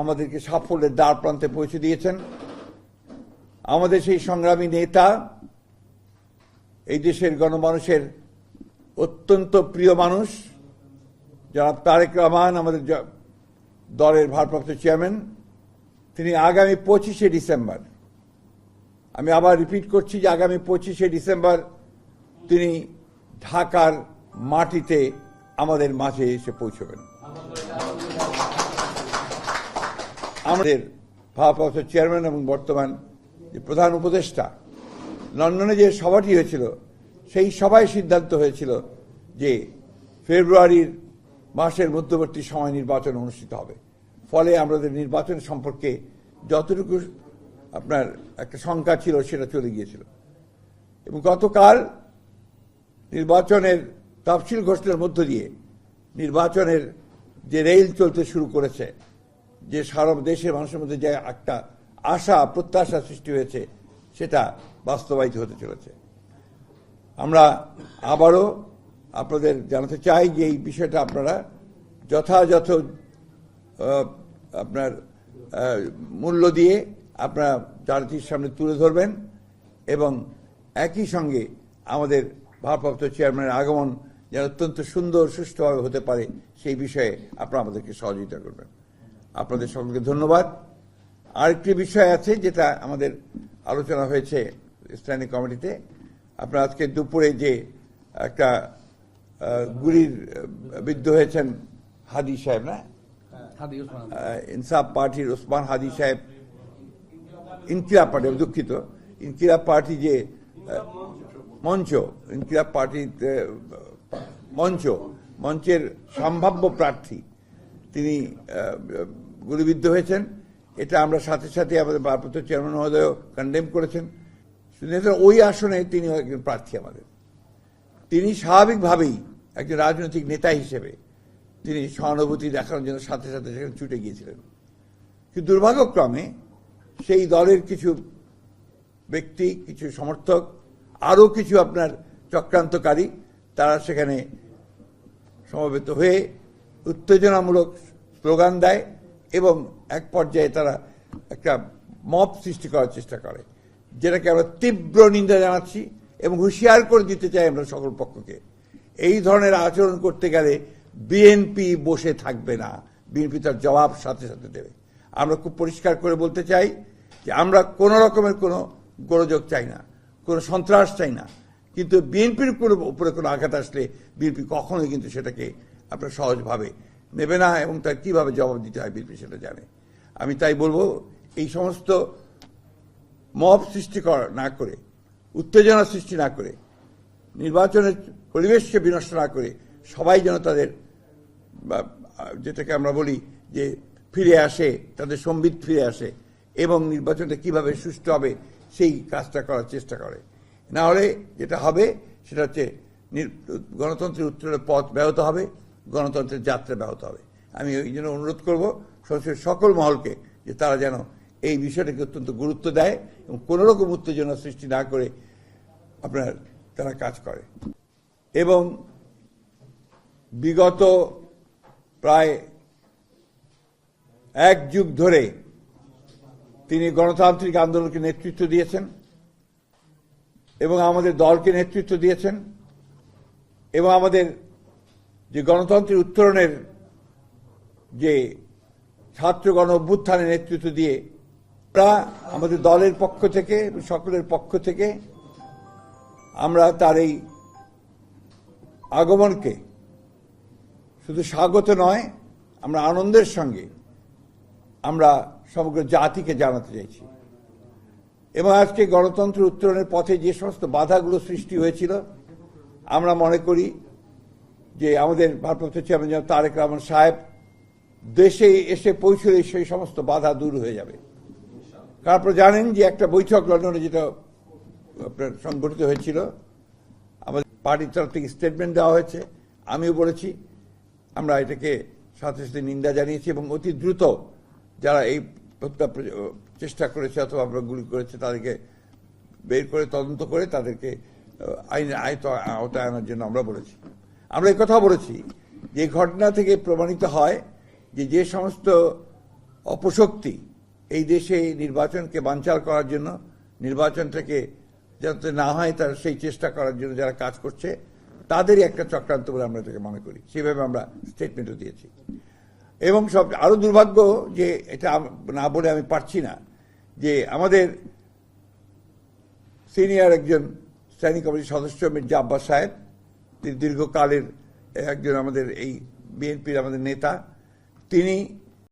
আমাদেরকে সাফল্যের দ্বার প্রান্তে পৌঁছে দিয়েছেন। আমাদের সেই সংগ্রামী নেতা, এই দেশের গণমানুষের অত্যন্ত প্রিয় মানুষ যারা তারেক রহমান, আমাদের দলের ভারপ্রাপ্ত চেয়ারম্যান। তিনি আগামী পঁচিশে ডিসেম্বর, আমি আবার রিপিট করছি যে আগামী পঁচিশে ডিসেম্বর তিনি ঢাকার মাটিতে আমাদের মাঝে এসে পৌঁছবেন। আমাদের ভারপ্রাপ্ত চেয়ারম্যান এবং বর্তমান যে প্রধান উপদেষ্টা, লন্ডনে যে সভাটি হয়েছিল, সেই সভায় সিদ্ধান্ত হয়েছিল যে ফেব্রুয়ারির মাসের মধ্যবর্তী সময় নির্বাচন অনুষ্ঠিত হবে। ফলে আমাদের নির্বাচন সম্পর্কে যতটুকু আপনার একটা শঙ্কা ছিল, সেটা চলে গিয়েছিল। এবং গতকাল নির্বাচনের তফসিল ঘোষণার মধ্য দিয়ে নির্বাচনের যে রেল চলতে শুরু করেছে যে সারা দেশের মানুষের মধ্যে যে একটা আশা, প্রত্যাশা সৃষ্টি হয়েছে, সেটা বাস্তবায়িত হতে চলেছে। আমরা আবারও আপনাদের জানাতে চাই যে এই বিষয়টা আপনারা যথাযথ আপনার মূল্য দিয়ে আপনারা জাতির সামনে তুলে ধরবেন এবং একই সঙ্গে আমাদের ভারপ্রাপ্ত চেয়ারম্যানের আগমন যেন অত্যন্ত সুন্দর, সুষ্ঠুভাবে হতে পারে সেই বিষয়ে আপনারা আমাদেরকে সহযোগিতা করবেন। আপনাদের সকলকে ধন্যবাদ। আরেকটি বিষয় আছে যেটা আমাদের আলোচনা হয়েছে স্ট্যান্ডিং কমিটিতে। আপনারা আজকে দুপুরে যে একটা গুলির বিদ্ধ হয়েছেন হাদি সাহেব না? ইনসাফ পার্টির ওসমান হাদি সাহেব ইনকিলাব পার্টি দুঃখিত। ইনকিলাব পার্টি যে মঞ্চ ইনকিলাব পার্টির মঞ্চ মঞ্চের সম্ভাব্য প্রার্থী তিনি গুলিবিদ্ধ হয়েছেন। এটা আমরা সাথে সাথে আমাদের ভারপ্রাপ্ত চেয়ারম্যান মহোদয় কন্ডেম করেছেন। ওই আসনে তিনি একজন প্রার্থী আমাদের। তিনি স্বাভাবিকভাবেই একজন রাজনৈতিক নেতা হিসেবে তিনি সহানুভূতি দেখানোর জন্য সাথে সাথে সেখানে ছুটে গিয়েছিলেন। কিন্তু দুর্ভাগ্যক্রমে সেই দলের কিছু ব্যক্তি, কিছু সমর্থক, আরও কিছু আপনার চক্রান্তকারী, তারা সেখানে সমবেত হয়ে উত্তেজনামূলক স্লোগান দেয়। এবং এক পর্যায়ে তারা একটা মপ সৃষ্টি করার চেষ্টা করে, যেটাকে আমরা তীব্র নিন্দা জানাচ্ছি এবং হুঁশিয়ার করে দিতে চাই আমরা সকল পক্ষকে। এই ধরনের আচরণ করতে গেলে বিএনপি বসে থাকবে না, বিএনপি তার জবাব সাথে সাথে দেবে। আমরা খুব পরিষ্কার করে বলতে চাই যে আমরা কোনো রকমের কোনো গোলযোগ চাই না, কোনো সন্ত্রাস চাই না, কিন্তু বিএনপির কোনো উপরে কোনো আঘাত আসলে বিএনপি কখনোই কিন্তু সেটাকে আপনার সহজভাবে নেবে না এবং তার কীভাবে জবাব দিতে হয় বিএনপি সেটা জানে। আমি তাই বলব, এই সমস্ত মব সৃষ্টি করা না করে, উত্তেজনা সৃষ্টি না করে, নির্বাচনের পরিবেশকে বিনষ্ট না করে সবাই যেন তাদের যেটাকে আমরা বলি যে ফিরে আসে, তাদের সম্বিত ফিরে আসে এবং নির্বাচনটা কীভাবে সুষ্ঠু হবে সেই কাজটা করার চেষ্টা করে। না হলে যেটা হবে সেটা হচ্ছে গণতন্ত্রের উত্তরের পথ ব্যাহত হবে। গণতন্ত্রের যাত্রা ব্যাহত হবে। আমি এই জন্য অনুরোধ করব সংসদের সকল মহলকে যে তারা যেন এই বিষয়টাকে অত্যন্ত গুরুত্ব দেয় এবং কোনো রকম উত্তেজনা সৃষ্টি না করে আপনার তারা কাজ করে। এবং বিগত প্রায় এক যুগ ধরে তিনি গণতান্ত্রিক আন্দোলনকে নেতৃত্ব দিয়েছেন এবং আমাদের দলকে নেতৃত্ব দিয়েছেন এবং আমাদের যে গণতন্ত্রের উত্তরণের যে ছাত্র গণ অভ্যুত্থানের নেতৃত্ব দিয়ে আমরা আমাদের দলের পক্ষ থেকে সকলের পক্ষ থেকে আমরা তার এই আগমনকে শুধু স্বাগত নয়, আমরা আনন্দের সঙ্গে আমরা সমগ্র জাতিকে জানাতে চাইছি। এবং আজকে গণতন্ত্র উত্তরণের পথে যে সমস্ত বাধাগুলো সৃষ্টি হয়েছিল, আমরা মনে করি যে আমাদের ভারপ্রাপ্ত চেয়ারম্যান যেন তারেক রহমান সাহেব দেশে এসে পৌঁছলে সেই সমস্ত বাধা দূর হয়ে যাবে। আপনারা জানেন যে একটা বৈঠক লন্ডনে যেটা আপনার সংগঠিত হয়েছিল, আমাদের পার্টির তরফ থেকে স্টেটমেন্ট দেওয়া হয়েছে। আমিও বলেছি, আমরা এটাকে সাথে সাথে নিন্দা জানিয়েছি এবং অতি দ্রুত যারা এই হত্যা চেষ্টা করেছে অথবা আমরা গুলি করেছে তাদেরকে বের করে তদন্ত করে তাদেরকে আইনের আয়ত, আওতায় আনার জন্য আমরা বলেছি। আমরা কথা বলেছি যে ঘটনা থেকে প্রমাণিত হয় যে যে সমস্ত অপশক্তি এই দেশে নির্বাচনকে বানচাল করার জন্য নির্বাচনটাকে যাতে না হয় তার সেই চেষ্টা করার জন্য যারা কাজ করছে, তাদেরই একটা চক্রান্ত বলে আমরা এটাকে মনে করি। সেভাবে আমরা স্টেটমেন্টও দিয়েছি। এবং সব আরও দুর্ভাগ্য যে এটা না বলে আমি পারছি না যে আমাদের সিনিয়র একজন স্ট্যান্ডিং কমিটির সদস্য মির্জা আব্বাস সাহেব দীর্ঘকালের একজন আমাদের এই বিএনপির আমাদের নেতা তিনি